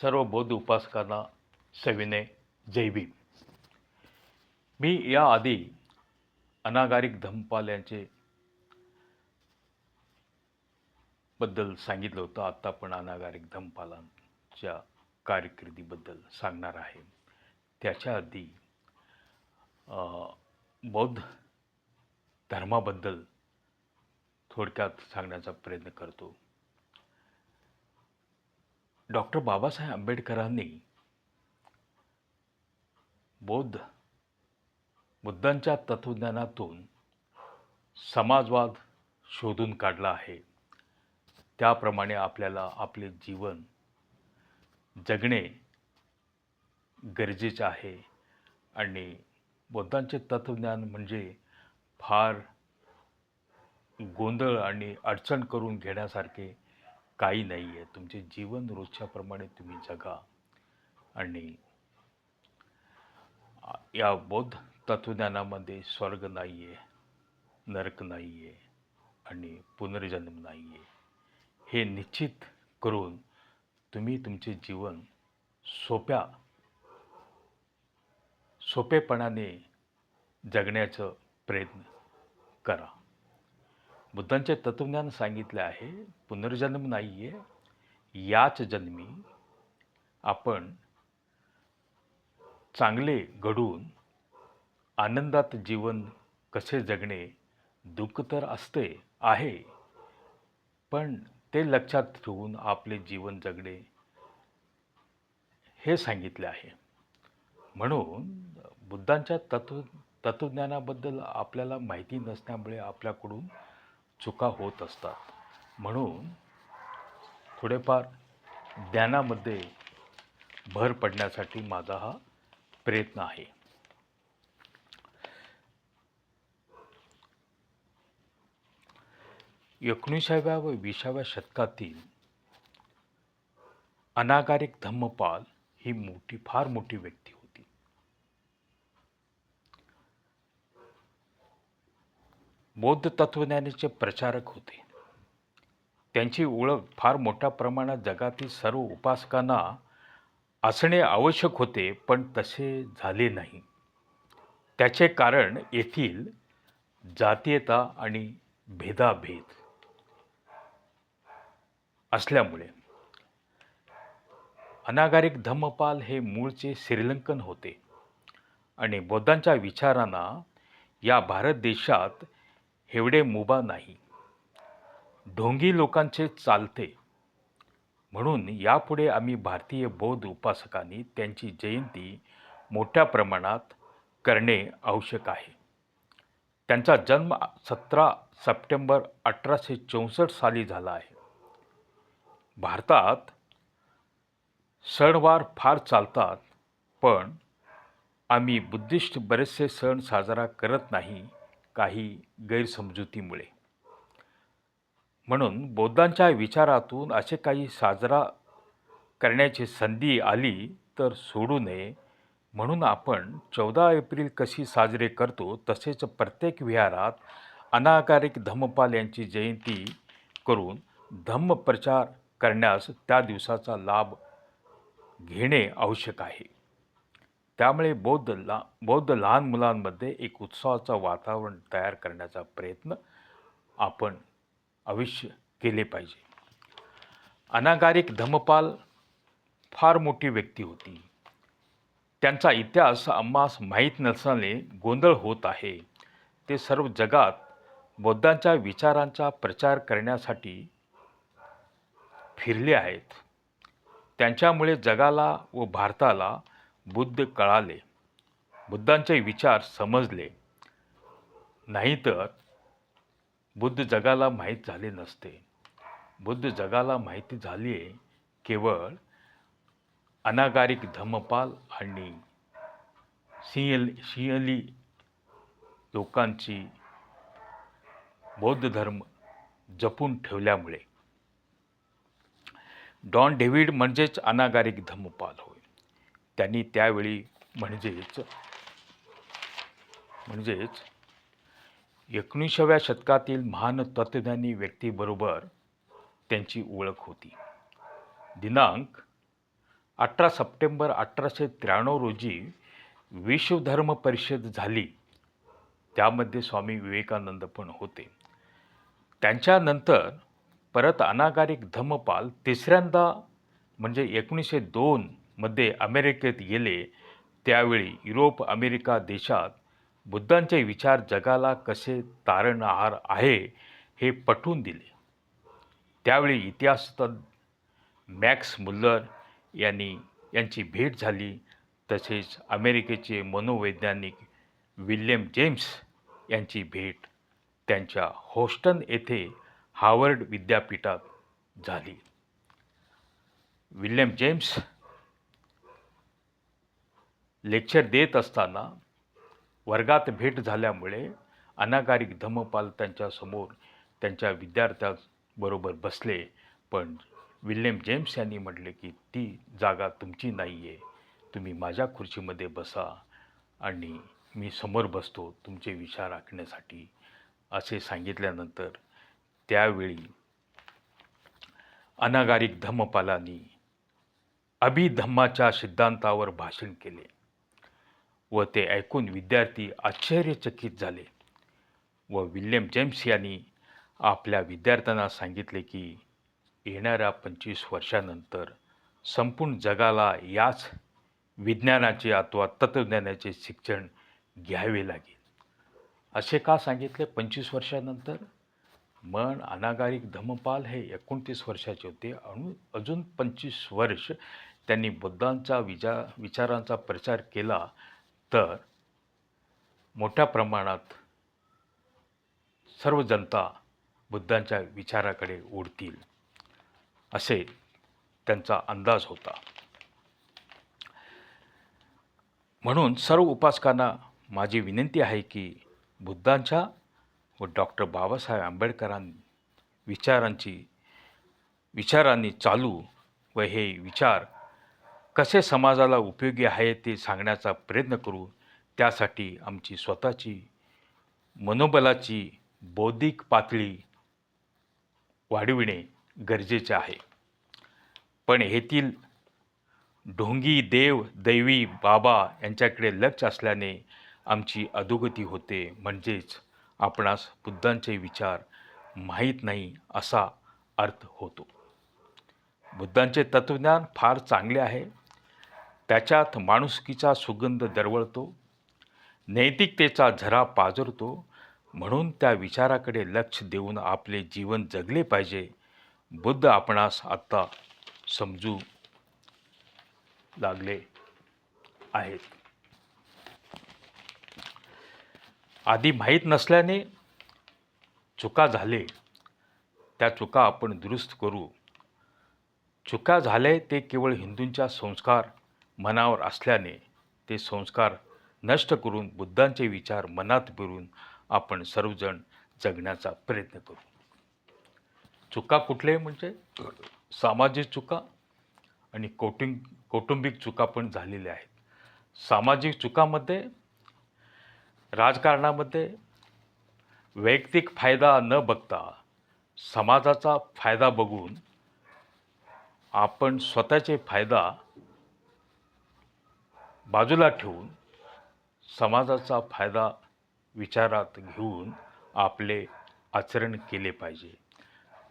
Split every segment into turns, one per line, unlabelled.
सर्व बौद्ध उपासकांना सविनय जय मी याआधी अनागारिक धम्मपाल यांचे बद्दल सांगितलं होतं. आत्ता पण अनागारिक धम्मपालांच्या कारकिर्दीबद्दल सांगणार आहे. त्याच्या आधी बौद्ध धर्माबद्दल थोडक्यात सांगण्याचा प्रयत्न करतो. डॉक्टर बाबासाहेब आंबेडकरांनी बौद्ध बुद्धांच्या तत्वज्ञानातून समाजवाद शोधून काढला आहे. त्याप्रमाणे आपल्याला आपले जीवन जगणे गरजेचे आहे आणि बुद्धांचे तत्वज्ञान म्हणजे फार गोंधळ आणि अडचण करून घेण्यासारखे काही नाही आहे तुमचे जीवन रोजच्याप्रमाणे तुम्ही जगा. आणि या बौद्ध तत्वज्ञानामध्ये स्वर्ग नाही आहे नरक नाही आहे आणि पुनर्जन्म नाही आहे हे निश्चित करून तुम्ही तुमचे जीवन सोप्या सोपेपणाने जगण्याचा प्रयत्न करा. बुद्धांचे तत्वज्ञान सांगितले आहे पुनर्जन्म नाही आहे याच जन्मी आपण चांगले घडून आनंदात जीवन कसे जगणे दुःख तर असते आहे पण ते लक्षात ठेवून आपले जीवन जगणे हे सांगितले आहे. म्हणून बुद्धांच्या तत्व तत्वज्ञानाबद्दल आपल्याला माहिती नसल्यामुळे आपल्याकडून चुका होत असतात. म्हणून थोडेफार ज्ञानामध्ये भर पडण्यासाठी माझा हा प्रयत्न आहे. एकोणीसाव्या व विसाव्या शतकातील अनागारिक धम्मपाल ही मोठी फार मोठी व्यक्ती होती बौद्ध तत्त्वज्ञानाचे प्रचारक होते. त्यांची ओळख फार मोठ्या प्रमाणात जगातील सर्व उपासकांना असणे आवश्यक होते पण तसे झाले नाही. त्याचे कारण येथील जातीयता आणि भेदाभेद असल्यामुळे. अनागारिक धम्मपाल हे मूळचे श्रीलंकन होते आणि बौद्धांच्या विचारांना या भारत देशात एवढे मुबा नाही. ढोंगी लोकांचे चालते. म्हणून यापुढे आम्ही भारतीय बौद्ध उपासकांनी त्यांची जयंती मोठ्या प्रमाणात करणे आवश्यक आहे. त्यांचा जन्म सतरा सप्टेंबर अठराशे चौसष्ट साली झाला आहे. भारतात सणवार फार चालतात पण आम्ही बुद्धिस्ट बरेचसे सण साजरा करत नाही काही गैरसमजुतीमुळे. म्हणून बौद्धांच्या विचारातून असे काही साजरा करण्याची संधी आली तर सोडू नये. म्हणून आपण चौदा एप्रिल कशी साजरे करतो तसेच प्रत्येक विहारात अनाकारिक धम्मपाल यांची जयंती करून धम्मप्रचार करण्यास त्या दिवसाचा लाभ घेणे आवश्यक आहे. त्यामुळे बौद्ध ला बौद्ध लहान मुलांमध्ये एक उत्साहाचं वातावरण तयार करण्याचा प्रयत्न आपण अवश्य केले पाहिजे. अनागारिक धम्मपाल फार मोठी व्यक्ती होती. त्यांचा इतिहास आम्हास माहीत नसल्याने गोंधळ होत आहे. ते सर्व जगात बौद्धांच्या विचारांचा प्रचार करण्यासाठी फिरले आहेत. त्यांच्यामुळे जगाला व भारताला बुद्ध कळाले बुद्धांचे विचार समजले. नाहीतर बुद्ध जगाला माहीत झाले नसते. बुद्ध जगाला माहिती झाली आहे केवळ अनागारिक धम्मपाल आणि सिंहल सिंहली लोकांची बौद्ध धर्म जपून ठेवल्यामुळे. डॉन डेव्हिड म्हणजेच अनागारिक धम्मपाल होय. त्यांनी त्यावेळी म्हणजेच म्हणजेच एकोणीसाव्या शतकातील महान तत्वज्ञानी व्यक्तीबरोबर त्यांची ओळख होती. दिनांक अठरा सप्टेंबर अठराशे त्र्याण्णव रोजी विश्वधर्म परिषद झाली. त्यामध्ये स्वामी विवेकानंद पण होते. त्यांच्यानंतर परत अनागारिक धम्मपाल तिसऱ्यांदा म्हणजे एकोणीसशे दोन मध्ये अमेरिकेत गेले त्यावेळी युरोप अमेरिका देशात बुद्धांचे विचार जगाला कसे तारणहार आहे हे पटवून दिले. त्यावेळी इतिहासतज्ञ मॅक्स मुल्लर यांनी यांची भेट झाली तसेच अमेरिकेचे मनोवैज्ञानिक विल्यम जेम्स यांची भेट त्यांच्या होस्टन येथे हार्वर्ड विद्यापीठात झाली. विल्यम जेम्स लेक्चर देत असताना वर्गात भेट झाल्यामुळे अनागारिक धम्मपाल त्यांच्यासमोर त्यांच्या विद्यार्थ्यांबरोबर बसले. पण विल्यम जेम्स यांनी म्हटले की ती जागा तुमची नाही आहे तुम्ही माझ्या खुर्चीमध्ये बसा आणि मी समोर बसतो तुमचे विचार आखण्यासाठी असे सांगितल्यानंतर त्यावेळी अनागारिक धम्मपालांनी अभिधम्माच्या सिद्धांतावर भाषण केले. व ते ऐकून विद्यार्थी आश्चर्यचकित झाले व विल्यम जेम्स यांनी आपल्या विद्यार्थ्यांना सांगितले की येणाऱ्या पंचवीस वर्षानंतर संपूर्ण जगाला याच विज्ञानाचे अथवा तत्त्वज्ञानाचे शिक्षण घ्यावे लागेल. असे का सांगितले पंचवीस वर्षानंतर? मन अनागारिक धम्मपाल हे एकोणतीस वर्षाचे होते. अणू अजून पंचवीस वर्ष त्यांनी बुद्धांचा विजा विचारांचा प्रचार केला तर मोठ्या प्रमाणात सर्व जनता बुद्धांच्या विचाराकडे ओढतील असे त्यांचा अंदाज होता. म्हणून सर्व उपासकांना माझी विनंती आहे की बुद्धांच्या व डॉक्टर बाबासाहेब आंबेडकरां विचारांची विचारांनी चालू व हे विचार कसे समाजाला उपयोगी आहे ते सांगण्याचा प्रयत्न करू त्यासाठी आमची स्वतःची मनोबलाची बौद्धिक पातळी वाढविणे गरजेचे आहे. पण येथील ढोंगी देव दैवी बाबा यांच्याकडे लक्ष असल्याने आमची अधोगती होते. म्हणजेच आपणास बुद्धांचे विचार माहीत नाही असा अर्थ होतो. बुद्धांचे तत्त्वज्ञान फार चांगले आहे. त्याच्यात माणुसकीचा सुगंध दरवळतो नैतिकतेचा झरा पाजरतो म्हणून त्या विचाराकडे लक्ष देऊन आपले जीवन जगले पाहिजे. बुद्ध आपणास आत्ता समजू लागले आहेत. आधी माहीत नसल्याने चुका झाले. त्या चुका आपण दुरुस्त करू. चुका झाले ते केवळ हिंदूंच्या संस्कार मनावर असल्याने ते संस्कार नष्ट करून बुद्धांचे विचार मनात भरून आपण सर्वजण जगण्याचा प्रयत्न करू. चुका कुठले म्हणजे सामाजिक चुका आणि कौटुंब कौटुंबिक चुका पण झालेल्या आहेत. सामाजिक चुकामध्ये राजकारणामध्ये वैयक्तिक फायदा न बघता समाजाचा फायदा बघून आपण स्वतःचे फायदा बाजूला ठेवून समाजाचा फायदा विचारात घेऊन आपले आचरण केले पाहिजे.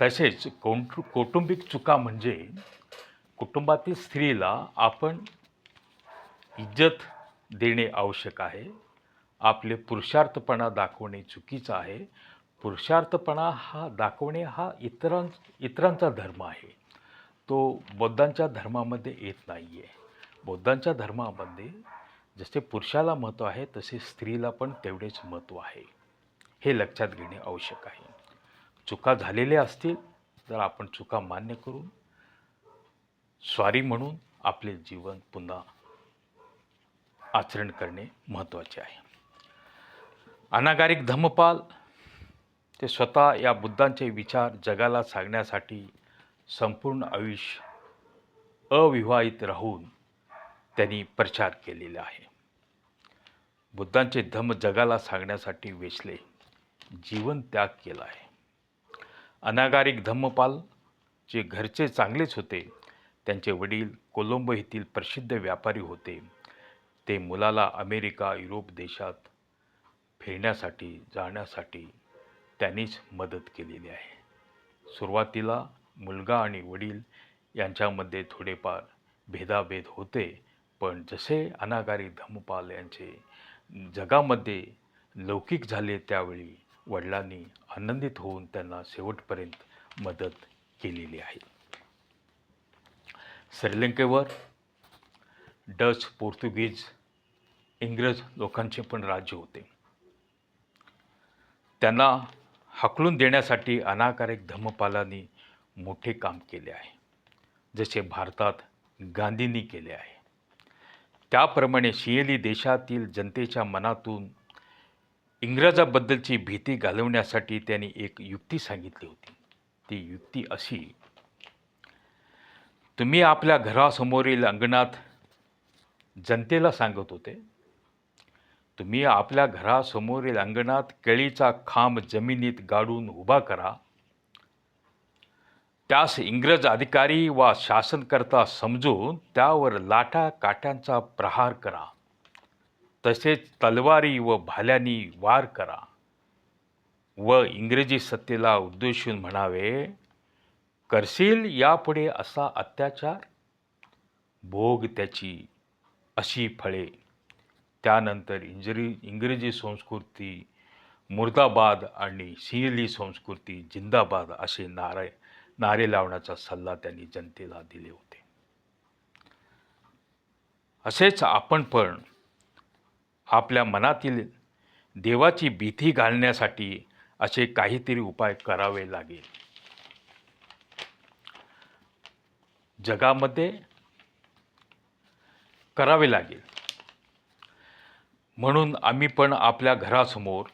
तसेच कौटु कौटुंबिक चुका म्हणजे कुटुंबातील स्त्रीला आपण इज्जत देणे आवश्यक आहे. आपले पुरुषार्थपणा दाखवणे चुकीचं आहे. पुरुषार्थपणा हा दाखवणे हा इतरां इतरांचा धर्म आहे. तो बौद्धांच्या धर्मामध्ये येत नाही आहे बौद्धांच्या धर्मामध्ये जसे पुरुषाला महत्त्व आहे तसे स्त्रीला पण तेवढेच महत्त्व आहे. हे लक्षात घेणे आवश्यक आहे. चुका झालेल्या असतील तर आपण चुका मान्य करून स्वारी म्हणून आपले जीवन पुन्हा आचरण करणे महत्त्वाचे आहे. अनागारिक धम्मपाल ते स्वतः या बुद्धांचे विचार जगाला सांगण्यासाठी संपूर्ण आयुष्य अविवाहित राहून त्यांनी प्रचार केलेला आहे. बुद्धांचे धम्म जगाला सांगण्यासाठी वेचले जीवन त्याग केला आहे. अनागारिक धम्मपाल जे घरचे चांगलेच होते त्यांचे वडील कोलंबो येथील प्रसिद्ध व्यापारी होते. ते मुलाला अमेरिका युरोप देशात फिरण्यासाठी जाण्यासाठी त्यांनीच मदत केलेली आहे. सुरुवातीला मुलगा आणि वडील यांच्यामध्ये थोडेफार भेदाभेद होते पण जसे अनागारी धम्मपाल यांचे जगामध्ये लौकिक झाले त्यावेळी वडिलांनी आनंदित होऊन त्यांना शेवटपर्यंत मदत केलेली आहे. श्रीलंकेवर डच पोर्तुगीज इंग्रज लोकांचे पण राज्य होते. त्यांना हकलून देण्यासाठी अनाकारक धम्मपालांनी मोठे काम केले आहे जसे भारतात गांधींनी केले आहे. त्याप्रमाणे शियली देशातील जनतेच्या मनातून इंग्रजाबद्दलची भीती घालवण्यासाठी त्यांनी एक युक्ती सांगितली होती. ती युक्ती अशी तुम्ही आपल्या घरासमोरील अंगणात जनतेला सांगत होते. तुम्ही आपल्या घरासमोरील अंगणात केळीचा खांब जमिनीत गाडून उभा करा. त्यास इंग्रज अधिकारी वा शासनकर्ता समजून त्यावर लाटा काट्यांचा प्रहार करा. तसेच तलवारी व भाल्यांनी वार करा. व इंग्रजी सत्तेला उद्देशून म्हणावे करशील यापुढे असा अत्याचार? भोग त्याची अशी फळे. त्यानंतर इंजरी इंग्रजी संस्कृती मुर्दाबाद आणि सिंहली संस्कृती जिंदाबाद असे नारायण नारे लावण्याचा सल्ला त्यांनी जनतेला दिले होते. असेच आपण पण आपल्या मनातील देवाची भीती घालण्यासाठी असे काहीतरी उपाय करावे लागेल. जगामध्ये करावे लागेल. म्हणून आम्ही पण आपल्या घरासमोर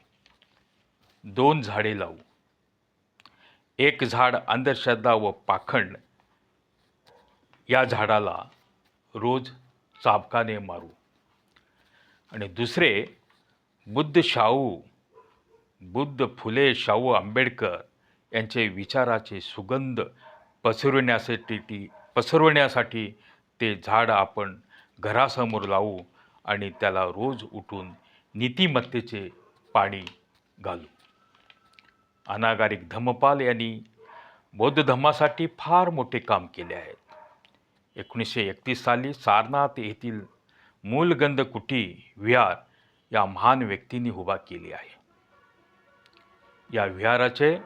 दोन झाडे लावू. एक झाड अंधश्रद्धा व पाखंड. या झाडाला रोज चाबकाने मारू. आणि दुसरे बुद्ध शाहू बुद्ध फुले शाहू आंबेडकर यांचे विचाराचे सुगंध पसरविण्यासाठी ती पसरवण्यासाठी ते झाड आपण घरासमोर लावू आणि त्याला रोज उठून नीतिमत्तेचे पाणी घालू. अनागारिक धम्मपाल यांनी बौद्ध धम्मासाठी फार मोठे काम केले आहेत एकोणीसशे एकतीस साली सारनाथ येथील मूलगंध कुटी विहार या महान व्यक्तींनी उभा केली आहे. या विहाराचे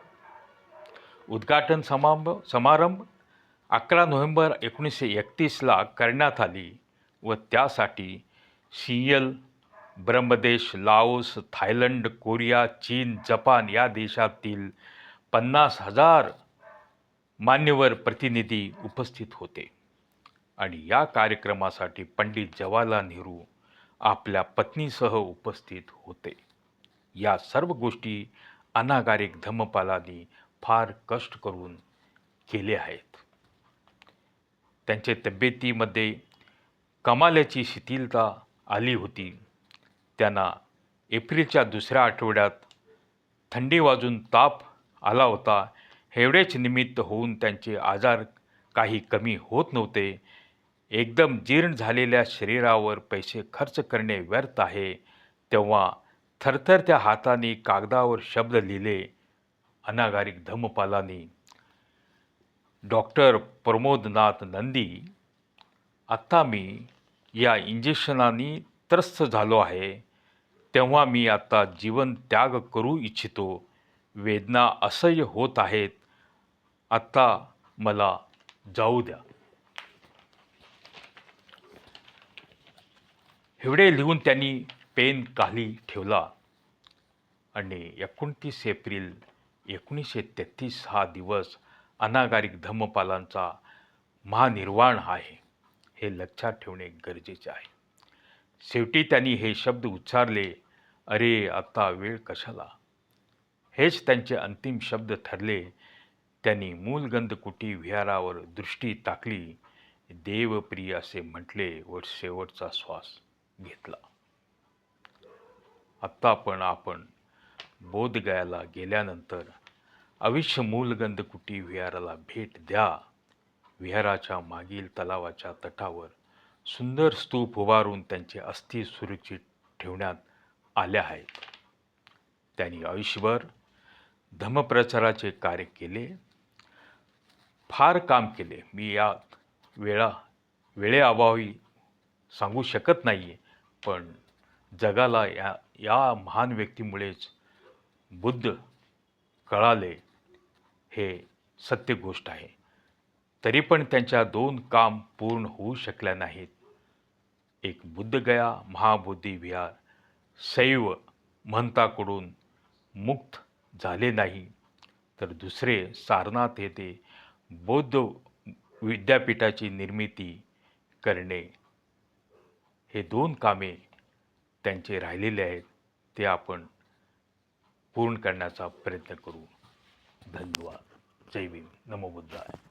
उद्घाटन समारंभ समारंभ अकरा नोव्हेंबर एकोणीसशे एकतीसला करण्यात आली व त्यासाठी C L Brahmadesh Laos Thailand Korea चीन जपान या देशातील पन्नास हजार मान्यवर प्रतिनिधी उपस्थित होते. आणि या कार्यक्रमासाठी पंडित जवाहरलाल नेहरू आपल्या पत्नीसह उपस्थित होते. या सर्व गोष्टी अनागारिक धम्मपालांनी फार कष्ट करून केले आहेत. त्यांच्या तब्येतीमध्ये कमाल्याची शिथिलता आली होती. त्यांना एप्रिलच्या दुसऱ्या आठवड्यात थंडी वाजून ताप आला होता. एवढेच निमित्त होऊन त्यांचे आजार काही कमी होत नव्हते. एकदम जीर्ण झालेल्या शरीरावर पैसे खर्च करणे व्यर्थ आहे. तेव्हा थरथरत्या हाताने कागदावर शब्द लिहिले. अनागारिक धम्मपालांनी डॉक्टर प्रमोदनाथ नंदी आत्ता मी या इंजेक्शनाने त्रस्त झालो आहे. तेव्हा मी आता जीवन त्याग करू इच्छितो. वेदना असह्य होत आहेत. आत्ता मला जाऊ द्या. एवढे लिहून त्यांनी पेन खाली ठेवला. आणि एकोणतीस एप्रिल एकोणीसशे तेहतीस हा दिवस अनागारिक धम्मपालांचा महानिर्वाण आहे हे लक्षात ठेवणे गरजेचे आहे. शेवटी त्यांनी हे शब्द उच्चारले अरे आत्ता वेळ कशाला? हेच त्यांचे अंतिम शब्द ठरले. त्यांनी मूलगंधकुटी विहारावर दृष्टी टाकली. देवप्रिय असे म्हटले व शेवटचा श्वास घेतला. आत्ता पण आपण बोधगयाला गेल्यानंतर अविष्य मूलगंधकुटी विहाराला भेट द्या. विहाराच्या मागील तलावाच्या तटावर सुंदर स्तूप उभारून त्यांचे अस्थी सुरक्षित ठेवण्यात आल्या आहेत. त्यांनी आयुष्यभर धम्मप्रचाराचे कार्य केले. फार काम केले. मी या वेळा वेळेअभावी सांगू शकत नाही आहे पण जगाला या या महान व्यक्तीमुळेच बुद्ध कळाले हे सत्य गोष्ट आहे. तरी पण त्यांच्या दोन काम पूर्ण होऊ शकल्या नाहीत. एक बुद्धगया महाबुद्धी विहार. शैव महंताकडून मुक्त झाले नाही. तर दुसरे सारनाथ येथे बौद्ध विद्यापीठाची निर्मिती करणे. हे दोन कामे त्यांचे राहिलेले आहेत ते आपण पूर्ण करण्याचा प्रयत्न करू. धन्यवाद. जय भीम. नमो बुद्धाय.